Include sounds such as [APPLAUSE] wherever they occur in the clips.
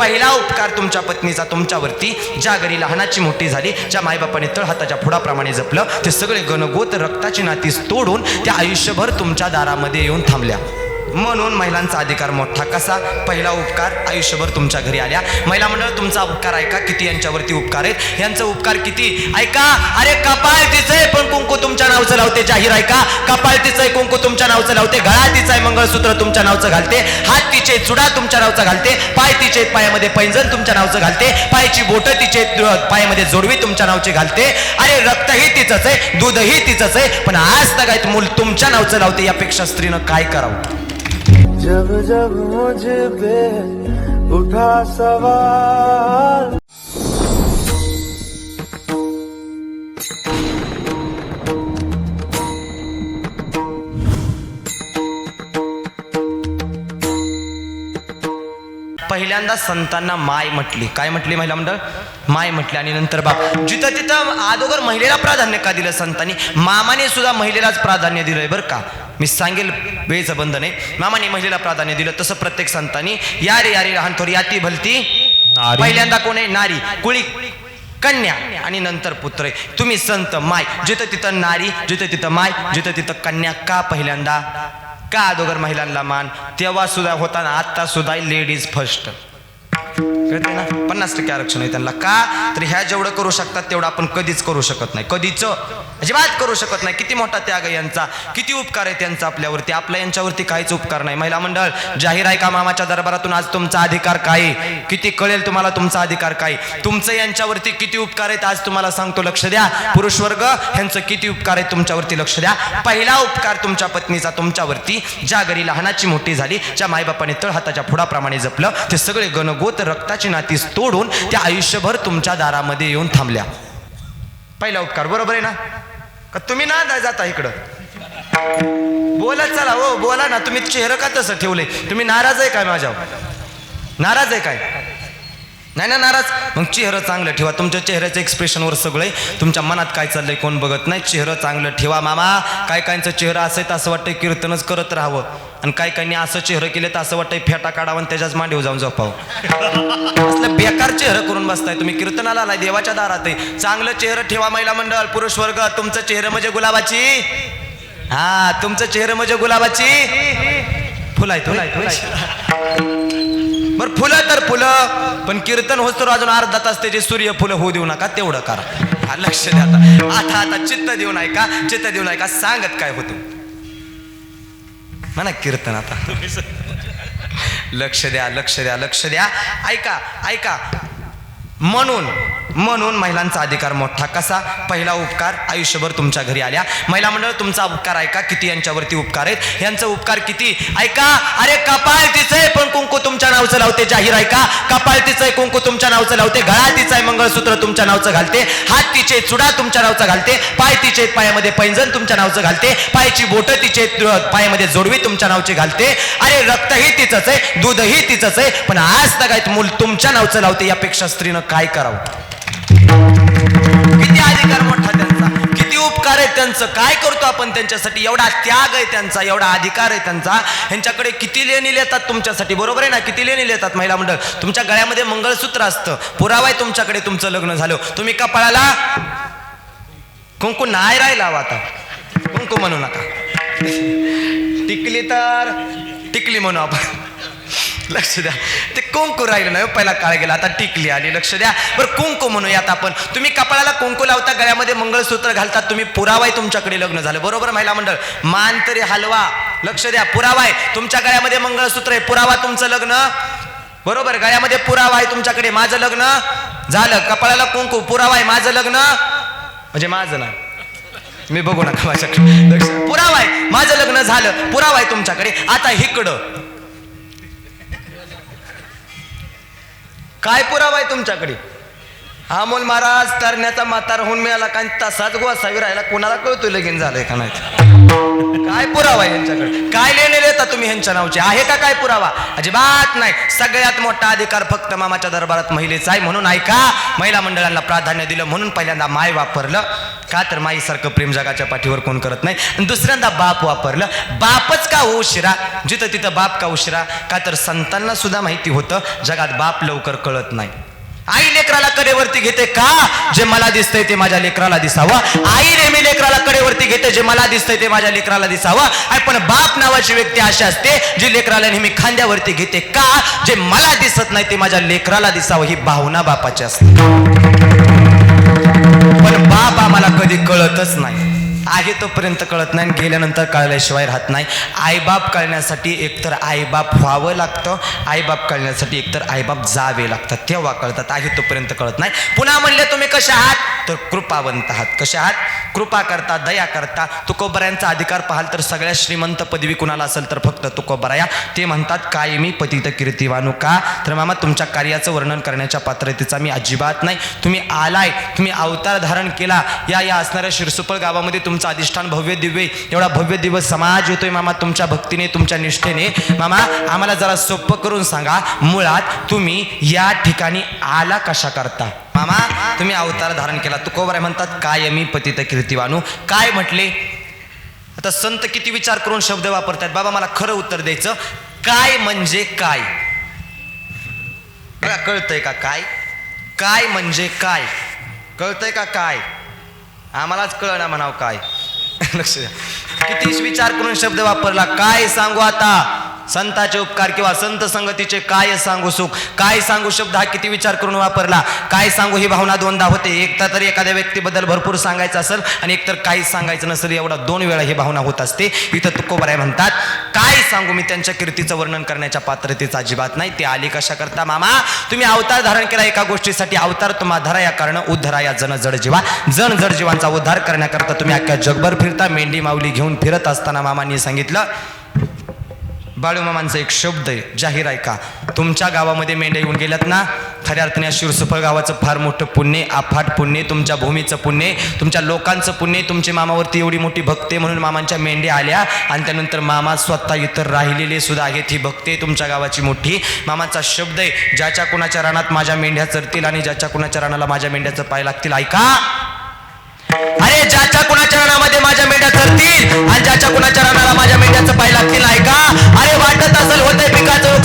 पहिला उपकार तुमच्या पत्नीचा तुमच्यावरती. ज्या घरी लहानाची मोठी झाली ज्या मायबापाने तळ हाताच्या फुडाप्रमाणे जपलं ते सगळे गणगोत रक्ताची नातीस तोडून त्या आयुष्यभर तुमच्या दारामध्ये येऊन थांबल्या. म्हणून महिलांचा अधिकार मोठा कसा? पहिला उपकार आयुष्यभर तुमच्या घरी आल्या. महिला मंडळ तुमचा उपकार ऐका किती यांच्यावरती उपकार आहेत? यांचा उपकार किती? ऐका अरे कपाळ तिचंय पण कुंकू तुमच्या नावचं लावते जाहीर ऐका. कपाळ तिचंय कुंकू तुमच्या नावचं लावते गळा तिचा आहे मंगळसूत्र तुमच्या नावचं घालते. हात तिचे चुडा तुमच्या नावचा घालते. पाय तिचे पायामध्ये पैंजण तुमच्या नावचं घालते. पायची बोटं तिचे पायामध्ये जोडवी तुमच्या नावची घालते. अरे रक्तही तिचंच आहे दूधही तिचंच आहे पण आज तगायत मूल तुमच्या नावचं लावते यापेक्षा स्त्रीनं काय करावं? जब जब मुझ पे उठा सवाल। पहिल्यांदा संतांना माय म्हटली. काय म्हटली महिला मंडळ? माय म्हटली आणि नंतर बाप. जिथं तिथं अगोदर महिलेला प्राधान्य का दिलं संतांनी? मामाने सुद्धा महिलेलाच प्राधान्य दिलंय बरं का? मी सांगेल वेळेचं बंद नाही मामाने महिलेला प्राधान्य दिलं तसं प्रत्येक संतांनी या रे या रे लहान थोडी याती भलती. पहिल्यांदा कोण? आहे नारी. कुळी कन्या आणि नंतर पुत्र आहे. तुम्ही संत माय. जिथं तिथं नारी जिथं तिथं माय जिथं तिथं कन्या का पहिल्यांदा? का अगोदर महिलांना मान? तेव्हा सुद्धा होता ना आता सुद्धा लेडीज फर्स्ट कळते ना? पन्नास टक्के आरक्षण आहे त्यांना. का? तर ह्या जेवढं करू शकतात तेवढं आपण कधीच करू शकत नाही. कधीच? अजिबात करू शकत नाही. किती मोठा त्याग आहे यांचा. किती उपकार आहे त्यांचा आपल्यावरती. आपल्या यांच्यावरती काहीच उपकार नाही. महिला मंडळ जाहीर आहे का मामाच्या दरबारातून आज तुमचा अधिकार काय? किती कळेल तुम्हाला तुमचा अधिकार काय? आहे? तुमचं यांच्यावरती किती उपकार आहेत आज तुम्हाला सांगतो लक्ष द्या. पुरुष वर्ग ह्यांचं किती उपकार आहेत तुमच्यावरती लक्ष द्या. पहिला उपकार तुमच्या पत्नीचा तुमच्यावरती. ज्या घरी लहानाची मोठी झाली ज्या मायबापाने तळ हाताच्या फुडाप्रमाणे जपलं ते सगळे गणगोत रक्ता नातीस तोडून त्या आयुष्यभर तुमच्या दारामध्ये येऊन थांबल्या. पहिला उपकार बरोबर आहे ना? का तुम्ही ना जाता इकडं? बोला चला हो बोला ना. तुम्ही चेहरं का तसं ठेवले तुम्ही नाराज आहे काय माझ्यावर? नाराज आहे काय? नाही ना नाराज. मग चेहरं चांगलं ठेवा. तुमच्या चेहऱ्याचं एक्सप्रेशनवर सगळं आहे. तुमच्या मनात काय चाललंय कोण बघत नाही. चेहरं चांगलं ठेवा मामा. काय कायचं चेहरा असं तर असं वाटतंय कीर्तनच करत राहावं. आणि काय कायनी असं चेहरं केलं तर असं वाटतंय फेटा काढावं आणि त्याच्याच मांडीवर जाऊन झोपावं. असलं बेकार चेहरं करून बसताय तुम्ही. कीर्तनाला आलाय देवाच्या दारात आहे. चांगलं चेहरं ठेवा महिला मंडळ पुरुष वर्ग. तुमचं चेहरं म्हणजे गुलाबाची? हा तुमचं चेहरं म्हणजे गुलाबाची? फुलाय फुलाय फुलाय. बर फुलं तर फुलं पण कीर्तन होत अजून अर्धा तास त्याचे सूर्य फुलं होऊ देऊ नका तेवढं करा. हा, लक्ष द्या आता. आता चित्त देऊ ऐका का चित्त देऊ नये का सांगत काय होतो? म्हणा कीर्तन आता. लक्ष द्या लक्ष द्या लक्ष द्या. ऐका ऐका. म्हणून म्हणून महिलांचा अधिकार मोठा कसा? पहिला उपकार आयुष्यभर तुमच्या घरी आल्या. महिला मंडळ तुमचा उपकार ऐका किती यांच्यावरती उपकार आहेत? यांचा उपकार किती? ऐका अरे कपाळ तिचंय पण कुंकू तुमच्या नावचं लावते जाहीर ऐका. कपाळ तिचंय कुंकू तुमच्या नावचं लावते गळा तिचा आहे मंगळसूत्र तुमच्या नावचं घालते. हात तिचे चुडा तुमच्या नावचा घालते. पाय तिचे पायामध्ये पैंजण तुमच्या नावचं घालते. पायची बोटं तिचे पायामध्ये जोडवी तुमच्या नावची घालते. अरे रक्तही तिचंच आहे दूधही तिचंच आहे पण आज तगायत मूल तुमच्या नावचं लावते यापेक्षा स्त्रीनं काय करावं? किती अधिकार मोठा त्यांचा किती उपकार आहे त्यांचं काय करतो आपण त्यांच्यासाठी? एवढा त्याग आहे त्यांचा एवढा अधिकार आहे त्यांचा. ह्यांच्याकडे किती लेणी येतात तुमच्यासाठी? बरोबर आहे ना? किती लेणी येतात महिला मंडळ? तुमच्या गळ्यामध्ये मंगळसूत्र असतं. पुरावा आहे तुमच्याकडे तुमचं लग्न झालं. तुम्ही कपाळाला कुंकू नाही राहिला हो आता. कुंकू म्हणू नका. टिकली तर टिकली म्हणू आपण. लक्ष द्या. ते कुंकू राहिलं नाही हो, पहिला काळ गेला आता टिकली आली लक्ष द्या. बरं कुंकू म्हणूयात आपण. तुम्ही कपाळाला कुंकू लावता गळ्यामध्ये मंगळसूत्र घालतात तुम्ही पुरावा आहे तुमच्याकडे लग्न झालं. बरोबर महिला मंडळ? मान तरी हलवा. लक्ष द्या पुरावा आहे तुमच्या गळ्यामध्ये मंगळसूत्र आहे पुरावा तुमचं लग्न. बरोबर गळ्यामध्ये पुरावा आहे तुमच्याकडे माझं लग्न झालं. कपाळाला कुंकू पुरावा आहे माझं लग्न. म्हणजे माझं ना. मी बघू नका माझ्याकडे. पुरावा आहे माझं लग्न झालं पुरावा आहे तुमच्याकडे. आता इकडं काय पुरावा आहे तुमच्याकडे? अमोल महाराज तरण्याचा म्हातार होऊन मिळाला कारण तसाच गोसावी राहिला. कोणाला कळतो लगीन झालंय का नाही? काय पुरावा यांच्याकडे? काय लेणे देता तुम्ही ह्यांच्या नावचे? आहे का काय पुरावा? अजिबात नाही. सगळ्यात मोठा अधिकार फक्त मामाच्या दरबारात महिलेचा आहे म्हणून ऐका. महिला मंडळांना प्राधान्य दिलं म्हणून पहिल्यांदा माय वापरलं. का तर माईसारखं प्रेम जगाच्या पाठीवर कोण करत नाही? आणि दुसऱ्यांदा बाप वापरलं. बापच का हो उशिरा? जिथं तिथं बाप का उशिरा? का तर संतांना सुद्धा माहिती होतं. जगात बाप लवकर कळत नाही. आई लेकराला कडेवरती घेते का? जे मला दिसतंय ते माझ्या लेकराला दिसावं. आई नेहमी लेकराला कडेवरती घेते जे मला दिसतंय ते माझ्या लेकराला दिसावं. आणि पण बाप नावाची व्यक्ती अशी असते जी लेकराला नेहमी खांद्यावरती घेते का? जे मला दिसत नाही ते माझ्या लेकराला दिसावं ही भावना बापाची असते. पण बाप आम्हाला कधी कळतच नाही. आहे तोपर्यंत कळत नाही आणि गेल्यानंतर कळल्याशिवाय राहत नाही. आईबाप कळण्यासाठी एकतर आईबाप व्हावं लागतं आईबाप कळण्यासाठी एकतर आईबाप जावे लागतात. तेव्हा कळतात. आहे तोपर्यंत कळत नाही. पुन्हा म्हणले तुम्ही कशा आहात? तर कृपावंत आहात. कशा आहात? कृपा करता दया करता. तुकोबऱ्यांचा अधिकार पाहाल तर सगळ्यात श्रीमंत पदवी कुणाला असेल तर फक्त तुकोबराया. ते म्हणतात काय मी पतित कीर्तिवानू का? तर मामा तुमच्या कार्याचं वर्णन करण्याच्या पात्रतेचा मी अजिबात नाही. तुम्ही आलाय. तुम्ही अवतार धारण केला. या या असणाऱ्या शिरसुपळ गावामध्ये तुमचं अधिष्ठान भव्य दिव्य एवढा भव्य दिव्य समाज येतोय मामा तुमच्या भक्तीने तुमच्या निष्ठेने. मामा आम्हाला जरा सोपं करून सांगा मुळात तुम्ही या ठिकाणी आला कशा करता? मामा तुम्ही अवतार धारण केला. तुकोबर म्हणतात काय मी पतित कीर्तिवानू. काय म्हटले? आता संत किती विचार करून शब्द वापरतात? बाबा मला खरं उत्तर द्यायचं. काय म्हणजे काय? बघा कळतंय का काय? काय म्हणजे काय? कळतंय का काय? आम्हालाच कळना म्हणाव काय? [LAUGHS] लक्ष द्या. किती विचार करून शब्द वापरला काय सांगू आता? संताचे उपकार किंवा संत संगतीचे काय सांगू सुख? काय सांगू शब्द हा किती विचार करून वापरला? काय सांगू ही भावना दोनदा होते? एकदा तरी एखाद्या व्यक्तीबद्दल भरपूर सांगायचं असेल आणि एकतर काहीच सांगायचं नसेल एवढा दोन वेळा ही भावना होत असते. इथं तुकोबराय म्हणतात काय सांगू मी त्यांच्या कीर्तीचं वर्णन करण्याच्या पात्रतेचं अजिबात नाही. ते आली कशा करता मामा? तुम्ही अवतार धारण केला एका गोष्टीसाठी. अवतार तुम्हा धरा या कारण उद्धरा या जन जड जीवा. जन जड जीवांचा उद्धार करण्याकरता तुम्ही अख्ख्या जगभर फिरता. मेंढी माऊली घेऊन फिरत असताना मामांनी सांगितलं बाळूमामांचा एक शब्द आहे जाहीर आहे का? तुमच्या गावामध्ये मेंढ्या येऊन गेल्यात ना? खऱ्या अर्थाने या शिरसुफळ गावाचं फार मोठं पुण्य आफाट पुण्य तुमच्या भूमीचं पुण्य तुमच्या लोकांचं पुण्य तुमचे मामावरती एवढी मोठी भक्ते म्हणून मामांच्या मेंढ्या आल्या आणि त्यानंतर मामा स्वतः इतर राहिलेले सुद्धा आहेत. ही भक्ते तुमच्या गावाची मोठी. मामाचा शब्द आहे ज्याच्या कुणाच्या रानात माझ्या मेंढ्या चरतील आणि ज्याच्या कुणाच्या रानाला माझ्या मेंढ्याचं पाय लागतील ऐका? अरे ज्याच्या कुणाच्या माझ्या मेंढ्या चरतील आणि ज्याच्या कुणाच्या रानाला माझ्या मेंढ्याचं पाय लागतील ऐका अरे वाटत असेल होतंय पिकाचं.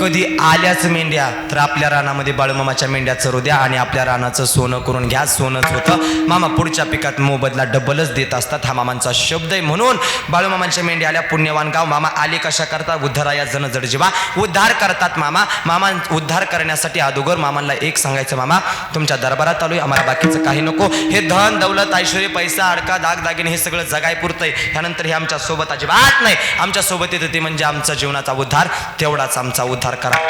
कधी आल्याच मेंढ्या तर आपल्या रानामध्ये बाळूमामाच्या मेंढ्या चरू द्या आणि आपल्या रानाचं सोनं करून घ्या. सोनंच होतं. मामा पुढच्या पिकात मोबदला डबलच देत असतात. हा मामांचा शब्द आहे म्हणून बाळूमामांच्या मेंढ्या आल्या. पुण्यवान गाव मामा आले कशा करता उद्धारा या जन जडजीवा उद्धार करतात मामा. मामा उद्धार करण्यासाठी अगोदर मामांना एक सांगायचं मामा तुमच्या दरबारात आलोय आम्हाला बाकीचं काही नको. हे धन दौलत ऐश्वर्य पैसा अडका दाग दागिने हे सगळं जगाय पुरतंय. ह्यानंतर हे आमच्यासोबत अजिबात नाही. आमच्यासोबत येतं ते म्हणजे आमचा जीवनाचा उद्धार. तेवढाच आमचा उद्धार. करा